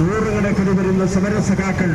നൂറുകണക്കിന് വരുന്ന സമരസഖാക്കൾ.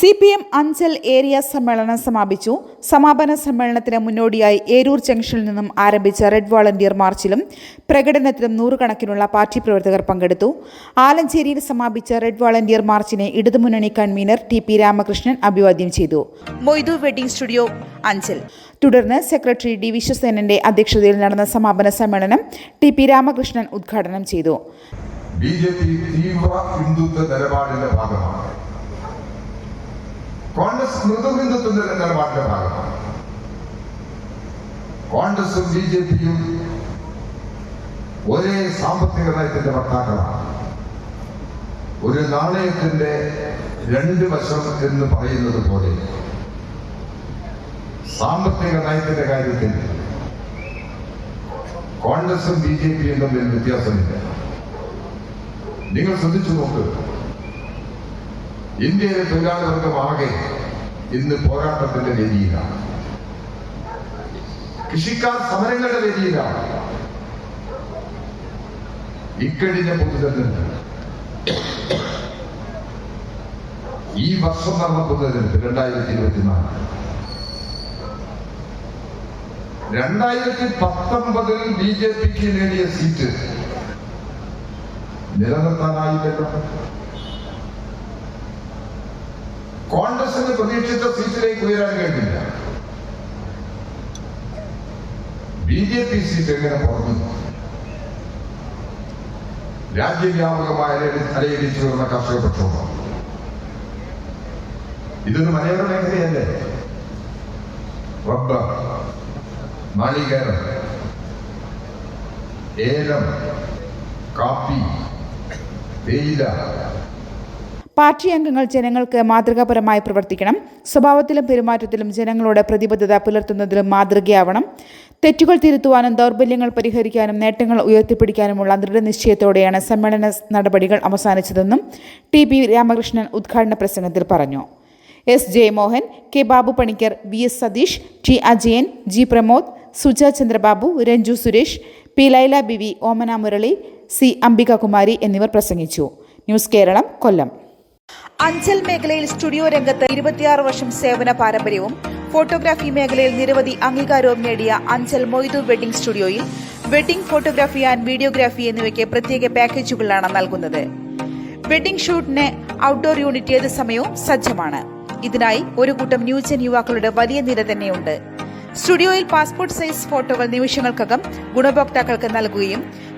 C P M Anchal area സമ്മേളനം സമാപിച്ചു. സമാപന സമ്മേളനത്തിന് മുന്നോടിയായി ഏരൂർ ജംഗ്ഷനിൽ നിന്നും ആരംഭിച്ച റെഡ് വോളണ്ടിയർ മാർച്ചിലും പ്രകടനത്തിലും നൂറുകണക്കിനുള്ള പാർട്ടി പ്രവർത്തകർ പങ്കെടുത്തു. ആലഞ്ചേരിയിൽ സമാപിച്ച റെഡ് വോളണ്ടിയർ മാർച്ചിനെ ഇടതുമുന്നണി കൺവീനർ ടി പി രാമകൃഷ്ണൻ അഭിവാദ്യം ചെയ്തു. Moidu wedding studio Anchal. തുടർന്ന് സെക്രട്ടറി ഡി വിശ്വസേനന്റെ അധ്യക്ഷതയിൽ നടന്ന സമാപന സമ്മേളനം ടി പി രാമകൃഷ്ണൻ ഉദ്ഘാടനം ചെയ്തു. ബി ജെ പി തീവ്ര ഹിന്ദുത്വ നിലപാടിന്റെ ഭാഗമാണ്. കോൺഗ്രസ് മൃദു ഹിന്ദുത്വ നിലപാടിന്റെ ഭാഗമാണ് കോൺഗ്രസും ബി ജെ പിയും ഒരേ സാമ്പത്തിക നയത്തിന്റെ വക്താക്കളാണ്. ഒരു നാണയത്തിന്റെ രണ്ട് വശം എന്ന് പറയുന്നത് പോലെ സാമ്പത്തിക നയത്തിന്റെ കാര്യത്തിൽ കോൺഗ്രസും ബി ജെ പിയും തമ്മിൽ വ്യത്യാസമില്ല. നിങ്ങൾ ശ്രദ്ധിച്ചു നോക്ക്. ഇന്ത്യയിലെ തൊഴിലാളി വർഗമാകെ ഇന്ന് പോരാട്ടത്തിന്റെ വേദിയിലാണ്. കൃഷിക്കാർ സമരങ്ങളുടെ വേദിയിലാണ്. ഇക്കഴിഞ്ഞ പൊതുതെരഞ്ഞെടുപ്പ് ഈ വർഷം നടന്ന പൊതുതെരഞ്ഞെടുപ്പ് രണ്ടായിരത്തി ഇരുപത്തിനാല് രണ്ടായിരത്തി പത്തൊമ്പതിൽ ബി ജെ പിക്ക് നേടിയ സീറ്റ് നിലനിർത്താനായില്ലല്ലോ കോൺഗ്രസിന് പ്രതീക്ഷിച്ച സീറ്റിലേക്ക് ഉയരാൻ കഴിഞ്ഞില്ല. ബി ജെ പി സീറ്റ് എങ്ങനെ പുറത്തു രാജ്യവ്യാപകമായ തലയിടിച്ചു വരുന്ന കർഷക പ്രക്ഷോഭം. ഇതൊരു മലയോര മേഖലയല്ലേ? റബ്ബർ നാളികേരം ഏലം കാപ്പി തേയില പാർട്ടി അംഗങ്ങൾ ജനങ്ങൾക്ക് മാതൃകാപരമായി പ്രവർത്തിക്കണം. സ്വഭാവത്തിലും പെരുമാറ്റത്തിലും ജനങ്ങളോട് പ്രതിബദ്ധത പുലർത്തുന്നതിലും മാതൃകയാവണം. തെറ്റുകൾ തിരുത്തുവാനും ദൗർബല്യങ്ങൾ പരിഹരിക്കാനും നേട്ടങ്ങൾ ഉയർത്തിപ്പിടിക്കാനുമുള്ള ദൃഢനിശ്ചയത്തോടെയാണ് സമ്മേളന നടപടികൾ അവസാനിച്ചതെന്നും ടി പി രാമകൃഷ്ണൻ ഉദ്ഘാടന പ്രസംഗത്തിൽ പറഞ്ഞു. S Jayamohan K Babu Panicker V S Satheesh T Ajayan G Pramod Suja Chandrababu Ranju Suresh P Laila B V Omana Murali C Ambikakumari എന്നിവർ പ്രസംഗിച്ചു. ന്യൂസ് കേരളം കൊല്ലം. അഞ്ചൽ മേഖലയിൽ സ്റ്റുഡിയോ രംഗത്ത് ഇരുപത്തിയാറ് വർഷം സേവന പാരമ്പര്യവും ഫോട്ടോഗ്രാഫി മേഖലയിൽ നിരവധി അംഗീകാരവും നേടിയ അഞ്ചൽ മൊയ്തു വെഡിംഗ് സ്റ്റുഡിയോയിൽ വെഡിംഗ് ഫോട്ടോഗ്രാഫി ആൻഡ് വീഡിയോഗ്രാഫി എന്നിവയ്ക്ക് പ്രത്യേക പാക്കേജുകളാണ് നൽകുന്നത്. വെഡിംഗ് ഷൂട്ടിന് ഔട്ട്ഡോർ യൂണിറ്റ് ഏത് സമയവും സജ്ജമാണ്. ഇതിനായി ഒരു കൂട്ടം ന്യൂജൻ യുവാക്കളുടെ വലിയ നിര തന്നെയുണ്ട്. സ്റ്റുഡിയോയിൽ പാസ്പോർട്ട് സൈസ് ഫോട്ടോകൾ നിമിഷങ്ങൾക്കകം ഗുണഭോക്താക്കൾക്ക് നൽകുകയും